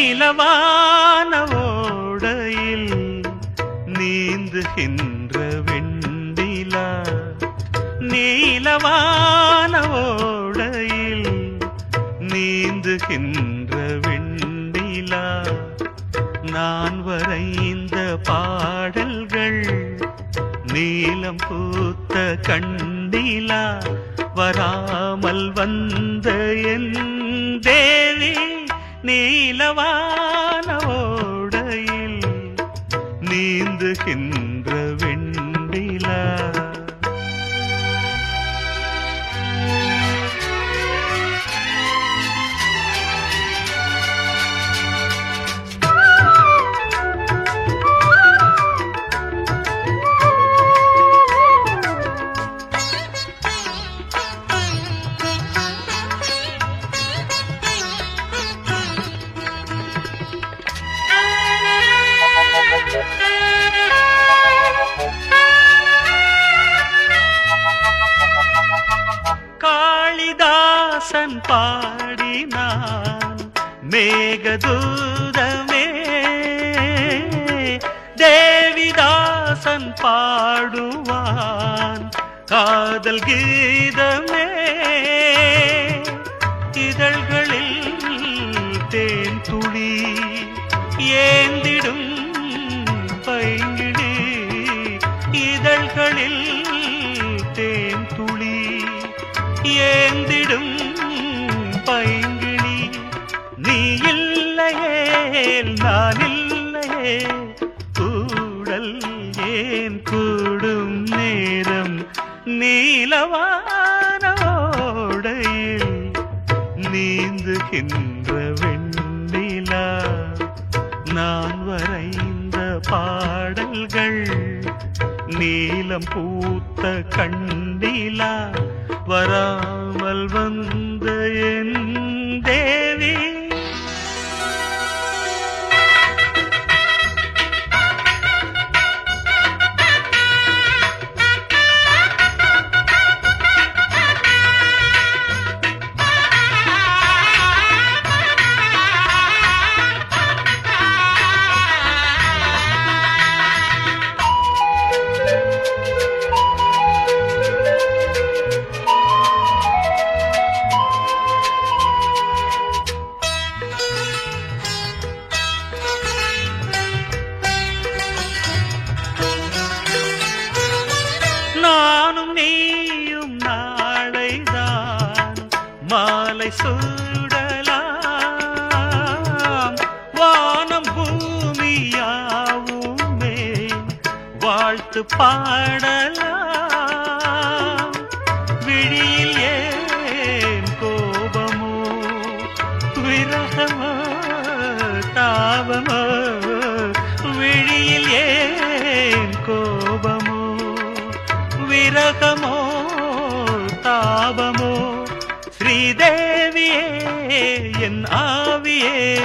நீலவான ஓடையில் நீந்துகின்ற வெண்டிலா நீலவான நீந்துகின்ற வெண்ணிலா? நான் வரைந்த பாடல்கள் நீலம் பூத்த கண்ணிலா? வராமல் வந்த என் தேவி நீலவான ஓடையில் நீந்துகின்ற காளிதாசன் பாடினான். மேகதூதமே தேவிதாசன் பாடுவான். காதல் கீதமே இதழ்களில் தேன் துளி ஏந்திடும் பைங்கிடி இதழ்களில் தேன் துளி ஏந்திடும் பைங்கிழி நீ இல்லையே நான் இல்லையே. கூடல் ஏன் கூடும் நேரம் நீலவானோடையில் நீந்துகின்ற வெண்ணிலா? நான் வரைந்த பாடல்கள் நீலம் பூத்த கண்டிலா வராமல் வந்த என் மாலை சூடலாம் வானம் பூமியாவுமே வாழ்த்து பாடலாம். விழியில் ஏன் கோபமோ விரகமோ தாபமோ விழியில் ஏன் கோபமோ விரகமோ தாபமோ ஆவியே என் ஆவியே.